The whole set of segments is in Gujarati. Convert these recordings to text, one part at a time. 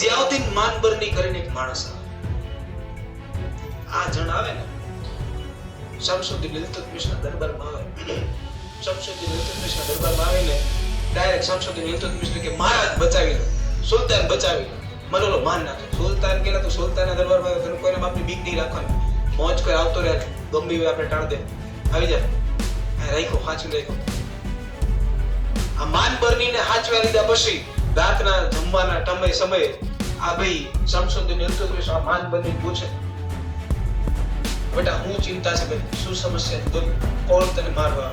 ઝિયાઉદ્દીન માનબરની કરીને એક માણસ આ જણ આવે ને શમશુદ્દીન ઇલ્તુત્મિશના દરબારમાં આવે. શમશુદ્દીન ઇલ્તુત્મિશના દરબારમાં આવીને ડાયરેક્ટ શમશુદ્દીન ઇલ્તુત્મિશને કે મહારાજ બચાવી લો, સુલતાન બચાવી મને ઓલો માન નાખે. સુલતાન કે તું સુલતાનના દરબારમાં તને કોઈને બાપની બીક નહીં રાખવાની. મોજ કોઈ આવતો રહે ગમે આપણે ટાળ દે. આવી જાય રાખ્યો હાચું રાખ્યો. આ માન માનબરનીને હાચવા લીધા પછી રાતના જમવાના ટમે સમયે આ ભાઈ સંશોધન ઇલ્તુત્મિશ આ માનબરની પૂછે બેટા, હું ચિંતા છે ભાઈ શું સમસ્યા બોલ. કોણ તને મારવા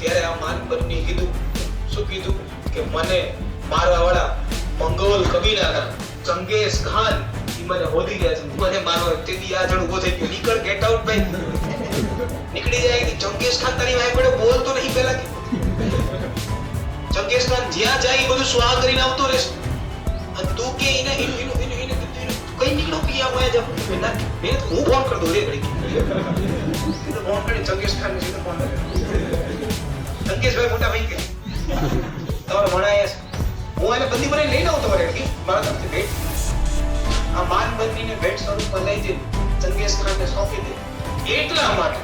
ત્યારે આ માનબરની કીધું, શું કીધું? કે મને મારવા વાળા મંગોલ કબીલાના ચંગેઝ ખાન મને હોદી ગયા છે. મને મારવા તેથી આ જણ ઊભો થઈ ગયો. નીકળ ગેટ આઉટ ભાઈ. નીકળી જાય. કે ચંગેઝ ખાન તારી વાય પડે બોલતો નહીં પહેલા ખાન જ્યાં જાય એ બધું સ્વાહ કરીને આવતો રહેશે. અને તું કે એને, એનું એનું, એને કઈ નીકળો પિયા મોયા જ મેં તો હું ફોન કરતો રે ઘડી ફોન કરી ચંગેઝ ખાન ને ફોન કર્યો. ચંગેઝભાઈ મોટા ભાઈ કે, તમારે ભણાયા છે. હું એને બંદી બનાવી લઈને આવું તમારે કે મારા તરફથી ભેટ. આ માન બંદીને ભેટ સ્વરૂપમાં લઈ જઈને ચંગેઝ ખાનને સોંપી દે. એટલા માટે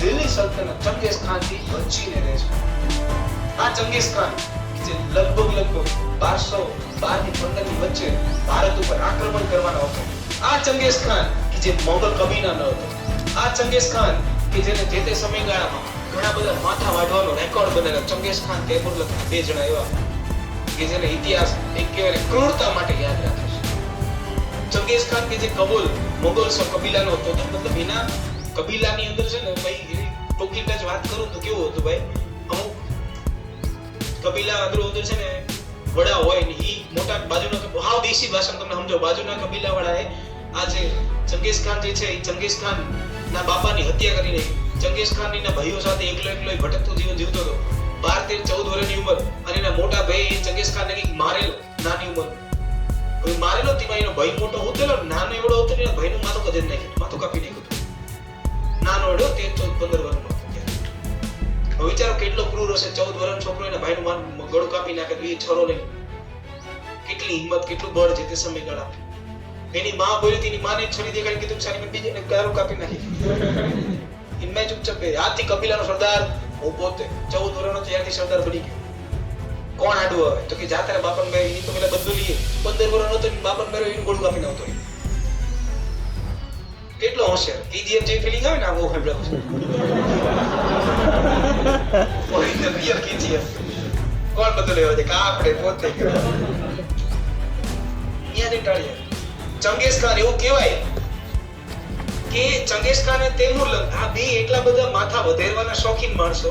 દિલ્હી સલ્તનત ચંગેઝ ખાનથી બચીને રહે છે. ચંગેઝ ખાન જે લગભગ લગભગ બારસો બારથી પંદરની વચ્ચે ભારત ઉપર આક્રમણ કરવાનો હતો. આ ચંગેઝ ખાન કે જે મોગલ કબીના ન હતો. આ ચંગેઝ ખાન કે જેને જે તે સમયગાળામાં ઘણા બધા માથા વાઢવાનો રેકોર્ડ બનેલા ચંગેઝ ખાન તૈમુરલક બે જણા એવા કે જેને ઇતિહાસ એક કહેવાય ક્રૂરતા માટે યાદ રાખે છે. ચંગેઝ ખાન કે જે કબૂલ મોગલ કબીલાનો હતો, તો મતલબ એના કબીલાની અંદર છે ને ભાઈ, એની જ વાત કરું તો કેવું હતું ભાઈ? કબીલા અંદર છે ને વડા હોય ને ઈ મોટા બાજુના હાવ દેશી ભાષામાં તમને સમજો બાજુના કબીલા વાળાએ આ જે ચંગેઝ ખાન જે છે એ ચંગેઝ ખાન ના બાપાની હત્યા કરીને ચંગેઝ ખાન એના ભાઈઓ સાથે એકલો એકલો એ ભટકતું જીવન જીવતો હતો. બાર તેર ચૌદ વર્ષની ઉંમર અને એના મોટા ભાઈ ચંગેઝ ખાન ને કંઈક મારેલો, નાની ઉંમર. હવે મારેલો તેમાં એનો ભાઈ મોટો ઉતરેલો નાનો એવડો એના ભાઈનું માથું કદી નાખ્યું માથું કાપી નાખ્યું નાનો એવડો તેર ચૌદ પંદર વર્ષનો. હતો હવે વિચારો કેટલો ક્રૂર હશે? ચૌદ વર્ષ છોકરો એના ભાઈનું માન ગળું કાપી નાખે તો એ છરો લઈને કેટલી હિંમત કેટલું બળ છે તે સમયગાળા એની માં બોલી હતી, એની માને છરી દેખાડી કીધું સારી મેં બીજે ગાળું કાપી નાખી. ઇનમે ચૂપચાપ બે. હાથથી કબીલાનો સરદાર હું પોતે ચૌદ વર્ષનો ત્યારથી સરદાર બની ગયો. કોણ આડું આવે? તો કે જાતે બાપન ભાઈ એની તો પેલા બધું લઈએ. પંદર વર્ષનો તો બાપન ભાઈ એનું ગોળું કાપી આવતો કેટલો હોશિયાર. કેજીએફ જે ફિલિંગ આવે ને આ બહુ સાંભળ્યો ઓરિજિનલ રિયલ કેજીએફ કોણ બધું લેવા છે કા આપણે પોતે અહીંયા ટાળીએ ચંગેઝ ખાન એવું કહેવાય કે ચંગેઝ ખાન અને તૈમુરલંગ આ બે એટલા બધા માથા વધેરવાના શોખીન માણસો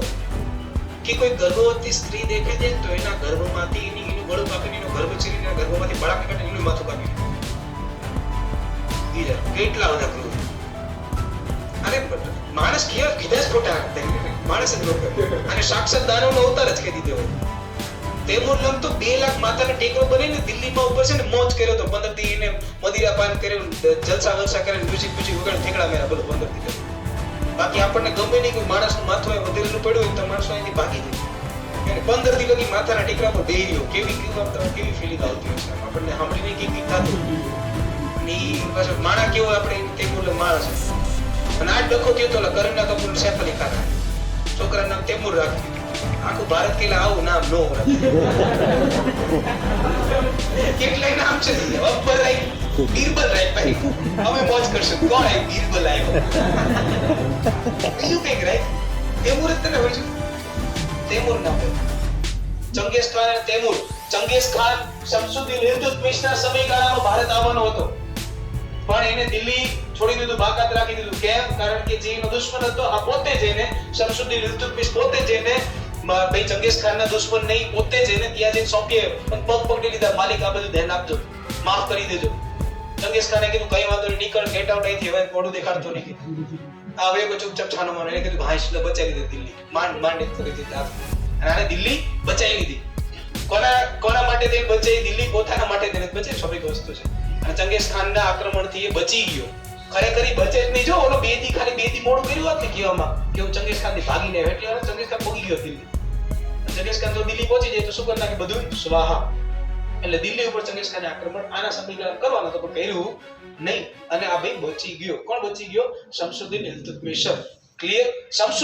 કે કોઈ ગર્ભવતી સ્ત્રી દેખે છે તો એના ગર્ભમાંથી એની એનું ગળું કાપીને એનો ગર્ભ ચીરીને એના ગર્ભમાંથી બળા કાઢીને એનું માથું કાપી કેટલા બધા ક્રૂર અરે માણસ કેવા કીધા જ ખોટા માણસ જ ખોટો અને સાક્ષાત દાનવનો અવતાર જ કહી દીધો. તૈમુરલંગ તો બે લાખ માતાના ટેકરો બનીને દિલ્હીમાં ઉપર છે ને મોજ કર્યો તો પંદર દી એને મદિરા પાન કર્યું જલસા વલસા કરીને મ્યુઝિક મ્યુઝિક વગર ઠેકડા મેરા બધું પંદર દી. બાકી આપણને ગમે નહીં કોઈ માણસનું માથું એ વધેલું પડ્યું હોય તો માણસો અહીંથી ભાગી જાય. અને પંદર દી લગી માથાના ટેકરા પર બેહી રહ્યો. કેવી કેવું ફિલિંગ આવતી છે? આપણને સાંભળીને કેવી થતું અને એ પાછો માણા કેવો આપણે તૈમુરલંગ માણસ. ડખો થયો તો ઓલા કરીના કપૂર સૈફ અલી ખાન છોકરા નામ તૈમુર રાખ્યું આખું ભારત કેલા આવું નામ નો કેટલાય નામ છે અકબર રાય, બીરબલ ભાઈ. અમે મોજ કરશું. કોણ આય બીરબલ આવ્યો બીજું કંઈક રાય? તૈમૂર જ તને હોય છે? તૈમુર નામ. ચંગેઝ ખાન અને તૈમુર ચંગેઝ ખાન, શમસુદ્દીન ઇલ્તુત્મિશના સમયગાળામાં ભારત આવવાનો હતો. પણ એને દિલ્હી છોડી દીધું, બાકાત રાખી દીધું. કેમ? કારણ કે જે એનો દુશ્મન હતો, આ પોતે જઈને શમસુદ્દીન ઇલ્તુત્મિશ પોતે જઈને ભાઈ ચંગેઝ ખાનના દુશ્મન નહીં, પોતે જઈને ત્યાં જઈને સોંપી આવ્યો. પગ પકડી લીધા. માલિક, આ બધું ધ્યાન આપજો. માફ કરી દેજો. ચંગેઝ ખાને કીધું, કઈ વાંધો નહીં, નીકળ ગેટ આઉટ અહીંથી. હવે મોઢું દેખાડતો નહીં. આવે કોઈ ચૂપચાપ છાનો માનો એને કીધું ભાઈ એટલે બચાવી દીધી દિલ્હી. માંડ માંડ કરી દીધી અને આને દિલ્હી બચાવી લીધી. કોના કોના માટે તેને બચાવી? દિલ્હી પોતાના માટે તેને બચાવી, સ્વાભાવિક વસ્તુ છે. અને ચંગેઝ ખાનના આક્રમણથી એ બચી ગયો. ખરેખર બચે જ નહીં. જો, ઓલો બે દી ખાલી બે દી મોડું કર્યું હોત ને કહેવામાં કે હું ચંગેશ ખાનથી ભાગીને એટલે ચંગેશ ખાન ભોગી ગયો દિલ્હી. ચંગેશ ખાન તો દિલ્હી પહોંચી જાય તો શું કરતા કે બધું? સ્વાહા. એટલે દિલ્હી ઉપર ચંગેશ ખાને આક્રમણ આના સમયગાળા કરવાનો તો પણ કર્યું નહીં. અને આ ભાઈ બચી ગયો. કોણ બચી ગયો? શમસુદ્દીન ઇલ્તુત્મિશ ક્લિયર શમશુદ્દીન